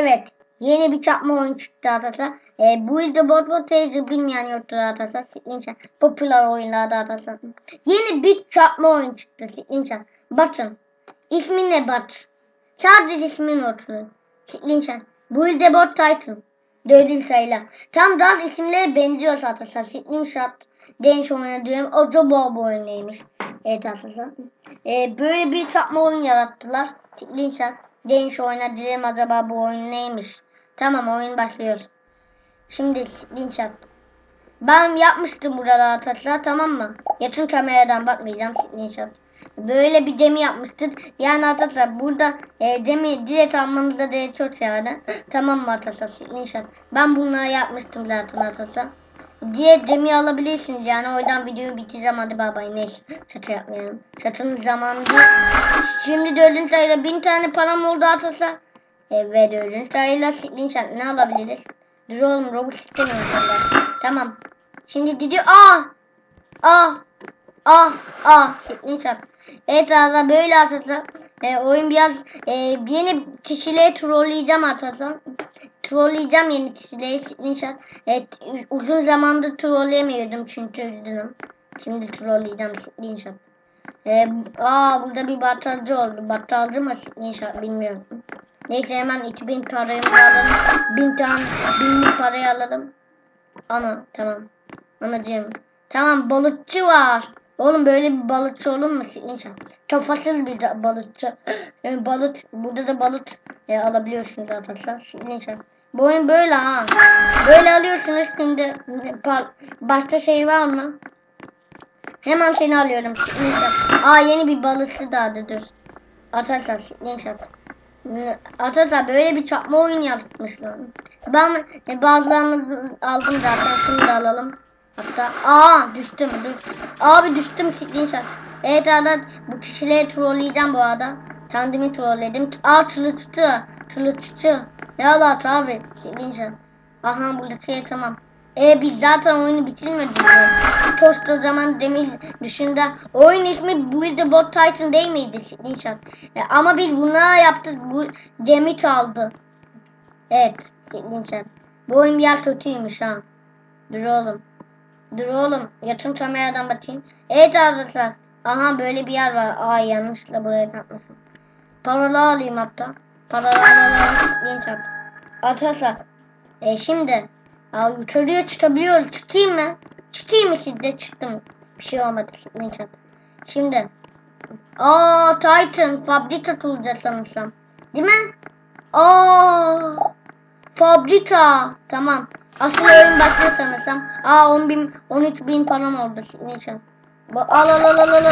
Evet. Yeni bir çarpma oyun çıktı arkadaşlar. E, bu yüzden Bot Bot Taser bilmeyen yoktur arkadaşlar. Siklinçen. Popüler oyunlarda arkadaşlar. Yeni bir çarpma oyun çıktı. Siklinçen. Bakın. İsmi ne Bat? Sadece ismin olsun. Siklinçen. Bu yüzden Bot Titan. Dördüncü sayıyla. Tam gaz isimleri benziyor arkadaşlar. Siklinçen. Genç oynadığım Otobo bu oyunuymuş. Evet arkadaşlar. E, böyle bir çarpma oyun yarattılar. Siklinçen. Genç oynadığım acaba bu oyun neymiş? Tamam oyun başlıyor. Şimdi screenshot. Ben yapmıştım burada arkadaşlar tamam mı? Yakın kameradan bakmayacağım screenshot. Böyle bir demi yapmıştık. Yani arkadaşlar burada e, demi direkt almanızda da çok yararlı. tamam mı arkadaşlar screenshot. Ben bunları yapmıştım zaten arkadaşlar. Diye demi alabilirsiniz yani o yüzden videoyu bitireceğim hadi bay bay neyse şaka yapmayalım. Şakanın zamanı değil. Şimdi dördüncü sayıda bin tane param oldu arkadaşlar. Evet dördüncü sayıyla screenshot ne alabiliriz? Dur oğlum robot istemiyorum. Tamam. Şimdi gidiyor. Ah! Ah! Ah! Ah! Screenshot. Evet arkadaşlar böyle arkadaşlar. E, oyun biraz e, yeni kişileri trolleyeceğim arkadaşlar. Trolleyeceğim yeni kişileri screenshot. Evet, uzun zamandır trolleyemiyordum çünkü üzgünüm. Şimdi trolleyeceğim screenshot. E, aa burada bir battalcı oldu. Battalcı mı screenshot bilmiyorum. Neyse hemen 2000 parayı alalım. 1000 tane binlik parayı alalım. Ana tamam. Anacığım. Tamam balıkçı var. Oğlum böyle bir balıkçı olur mu? İnşallah. Kafasız bir balıkçı. Yani balık burada da balık e, alabiliyorsunuz arkadaşlar. İnşallah. Bu oyun böyle ha. Böyle alıyorsunuz şimdi. Başka şey var mı? Hemen seni alıyorum. İnşallah. Aa yeni bir balıkçı daha da dur. Arkadaşlar inşallah. Arkadaşlar böyle bir çarpma oyun yapmışlar. Ben e, bazılarını aldım zaten. Şunu da alalım. Hatta aa düştüm. Düş. Abi düştüm screenshot. Evet arkadaşlar bu kişileri trolleyeceğim bu arada. Kendimi trolledim. Aa tılıçtı. Tılıçtı. Ne alat abi screenshot. Aha burada şey tamam. E biz zaten oyunu bitirmedik. Post o zaman demir dışında oyun ismi Build Bot Titan değil miydi Screenshot? E, ama biz buna yaptık. Bu gemi çaldı. Evet Screenshot. Bu oyun biraz kötüymüş ha. Dur oğlum. Dur oğlum. Yatın kameradan bakayım. Evet arkadaşlar. Aha böyle bir yer var. Ay yanlışlıkla buraya takmasın. Paralı alayım hatta. Paralı alalım. Screenshot. Arkadaşlar. E şimdi ya yukarıya çıkabiliyoruz. Çıkayım mı? Çıkayım mı sizde? Çıktım. Bir şey olmadı. Neyse. Şimdi. Aa Titan fabrika kuracağız sanırsam. Değil mi? Aa fabrika. Tamam. Asıl oyun başlıyor sanırsam. Aa 10 bin, 13 bin param oldu. Neyse. Al al al al al.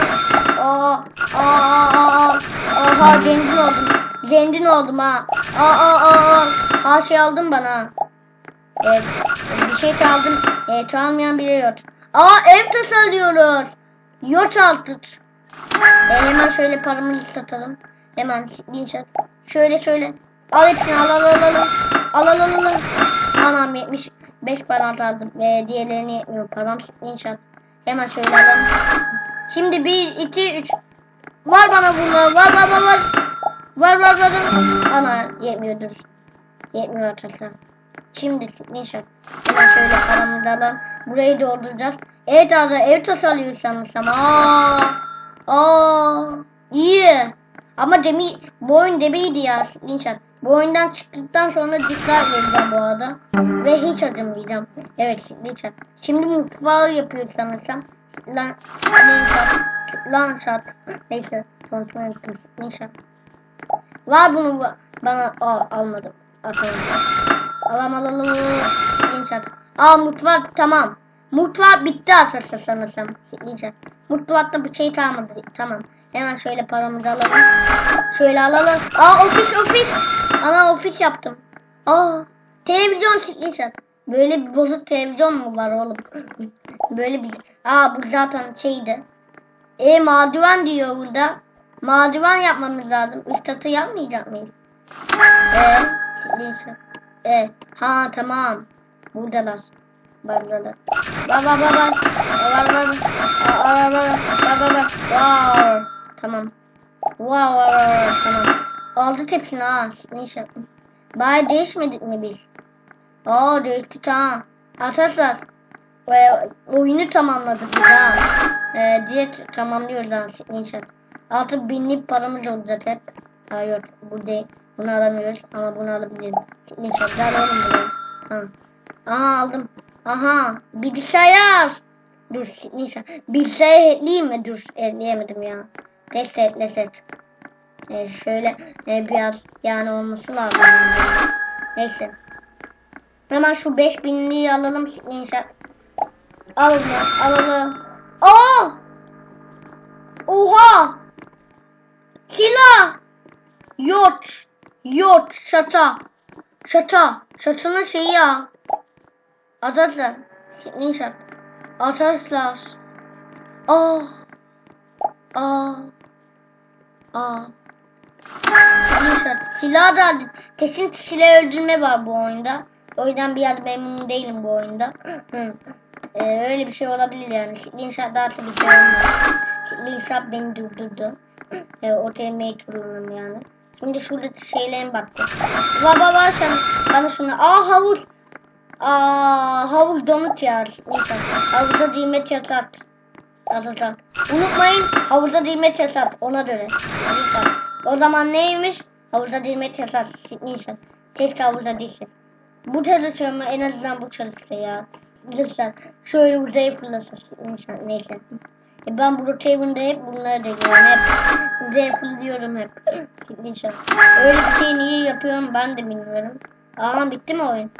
Aa aa aa. Aha zengin oldum. Zengin oldum ha. Aa aa aa. Ha şey aldın bana. Evet. Bir şey çaldım. Evet, çalmayan bile yok. Aa ev tasarlıyoruz. Yok artık. E, hemen şöyle paramızı satalım. Hemen bin şat. Şöyle şöyle. Al hepsini al al al al. Al al al al. Anam 75 param kaldı. E, diğerlerini yetmiyor. Param bin şat. Hemen şöyle alalım. Şimdi 1, 2, 3. Var bana bunlar. Var var var var. Var var var. Ana yetmiyordur. Yetmiyor arkadaşlar. Şimdi nişan. Hemen şöyle paramızı alalım. Burayı dolduracağız. Evet abi ev tasarlıyor sanırsam. Aa, aa, iyi. Ama demi, bu oyun demiydi ya nişan. Bu oyundan çıktıktan sonra dislike vereceğim bu arada. Ve hiç acımayacağım. Evet nişan. Şimdi mutfağı yapıyor sanırsam. Lan, nişan. Lan şat. Neyse. Konuşma yaptım. Nişan. Var bunu ba- bana Aa, almadım. Atalım. Alam alalım. İnşaat. Aa mutfak tamam. Mutfak bitti arkadaşlar sanırsam. İnşaat. Mutfakta bir şey kalmadı. Tamam. Hemen şöyle paramızı alalım. Şöyle alalım. Aa ofis ofis. Ana ofis yaptım. Aa televizyon inşaat. Böyle bir bozuk televizyon mu var oğlum? Böyle bir. Aa bu zaten şeydi. E merdiven diyor burada. Merdiven yapmamız lazım. Üst katı yapmayacak mıyız? Eee? Neyse. E, ha tamam. Buradalar. Buradalar. Var var var var. Var var var. Var var var. Var var var. Var. Tamam. Var var var. Tamam. Aldı hepsini ha. Neyse. Bay değişmedik mi biz? Aa değişti tamam. Arkadaşlar e, oyunu tamamladık biz ha. E, diye tamamlıyoruz ha inşaat. Artık binlik paramız olacak hep. Hayır bu değil. Bunu alamıyoruz ama bunu alabiliriz. İnşaat ver oğlum bunu. Ha. Aha aldım. Aha bilgisayar. Dur inşaat. Bilgisayar ekleyeyim mi? Dur ekleyemedim ya. Test eklesek. E, şöyle e, biraz yani olması lazım. Neyse. Hemen şu 5000'liği alalım inşaat. Alalım alalım. Aa! Oha! Silah! Yot! Yot! Şata! Şata! Şatanın şeyi ya. Arkadaşlar. Inşaat. Arkadaşlar. Aa! Aa! Aa! Inşaat. Silah da kesin kişiyle öldürme var bu oyunda. O yüzden biraz memnun değilim bu oyunda. Ee, öyle bir şey olabilir yani. Sikli inşaat daha bir şey olmaz. Sikli inşaat beni durdurdu. Ee, o terimeye turunum yani. Şimdi şurada şeylerin baktım. Baba var sen bana şunu. Aa havuz. Aa havuz donut ya. Neyse. Havuzda dilmet yasak. Yasak. Unutmayın havuzda dilmet yasak. Ona göre. Neyse. O zaman neymiş? Havuzda dilmet yasak. Neyse. Keşke havuzda değilsin. Bu çalışıyor mu? En azından bu çalışıyor ya. Lütfen. Şöyle uzaya fırlasın. Neyse. Neyse. E ben bu Brookhaven'da hep bunları deniyorum. Hep uzaya fırlıyorum hep. Neyse. Öyle bir şey niye yapıyorum ben de bilmiyorum. Aa bitti mi oyun?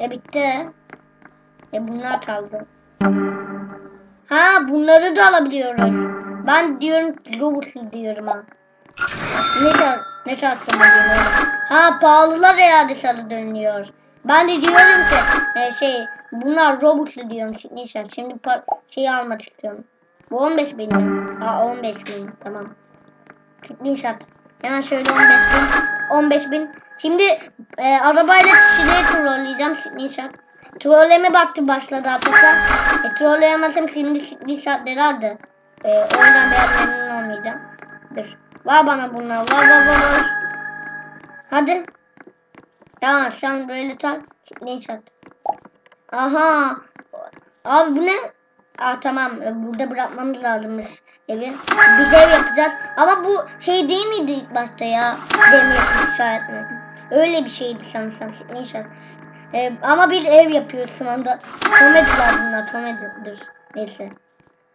E bitti. E bunlar kaldı. Ha bunları da alabiliyoruz. Ben diyorum Robot'lu diyorum ha. Ne tar ne tartışma diyorum. Ha pahalılar herhalde sana dönüyor. Ben de diyorum ki e, şey bunlar Robot'lu diyorum neyse şimdi şeyi almak istiyorum. Bu 15 bin mi? Aa 15 bin tamam. Nişat. Hemen şöyle 15 bin. 15 bin. Şimdi e, arabayla kişileri trolleyeceğim Nişat. Trolleme baktı başladı arkadaşlar. E, trolleyemezsem şimdi Nişatları aldı. E, o yüzden biraz memnun olmayacağım. Dur. Var bana bunlar. Var var var. Hadi. Tamam sen böyle tak. Nişat. Aha. Abi bu ne? Aa tamam burada bırakmamız lazımmış evi. Biz ev yapacağız. Ama bu şey değil miydi ilk başta ya? Demir inşaat mı? Öyle bir şeydi sanırsam. İnşaat. Ee, ama biz ev yapıyoruz şu anda. Komediler bunlar. Komedidir. Neyse.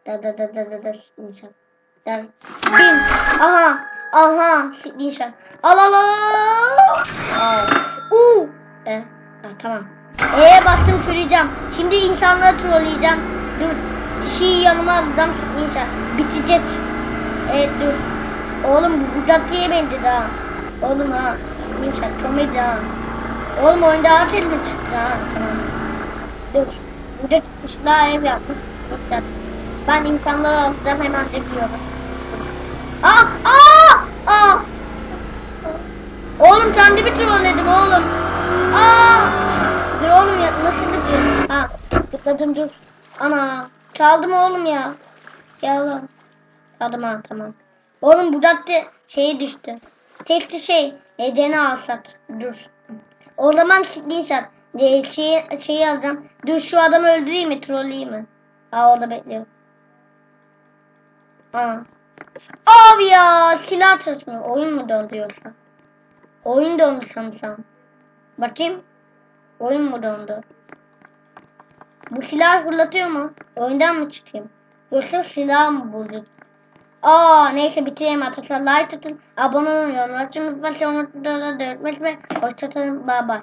Da da da da da da inşaat. Der. Bin. Aha. Aha. İnşaat. Al al al. Al. Uuu. E. Ha, tamam. E'ye bastım süreceğim. Şimdi insanları trolleyeceğim. Dur. Kişiyi yanıma alacağım. İnşallah. Bitecek. Evet dur. Oğlum bu Bugatti'ye benzedi ha. Oğlum ha. İnşallah komedi ha. Oğlum oyunda artık mı çıktı ha. Tamam. Dur. Burada kişiler ev yapmış. Ben insanları alacağım hemen ediyorum. Aa! Aa! Aa! Oğlum sen de bir trolledim oğlum. Aa! Dur oğlum ya nasıl diyor? Ha, tıkladım dur. Ana, çaldım oğlum ya. Ya oğlum. Çaldım ha tamam. Oğlum bu cadde şeyi düştü. Tekli şey, edeni alsak. Dur. O zaman screenshot. Şeyi, şeyi alacağım. Dur şu adamı öldüreyim mi? Trolleyeyim mi? Aa orada bekliyor. Aa. Abi ya silah çalışmıyor. Oyun mu dondu yoksa? Oyun dondu sanırsam. Bakayım. Oyun mu dondu? Bu silah fırlatıyor mu? Oyundan mı çıkayım? Yoksa silah mı bulduk? Aa neyse bitireyim arkadaşlar. Like atın, abone olun, yorum atın, unutmayın, unutmayın, unutmayın, hoşçakalın, bye bye.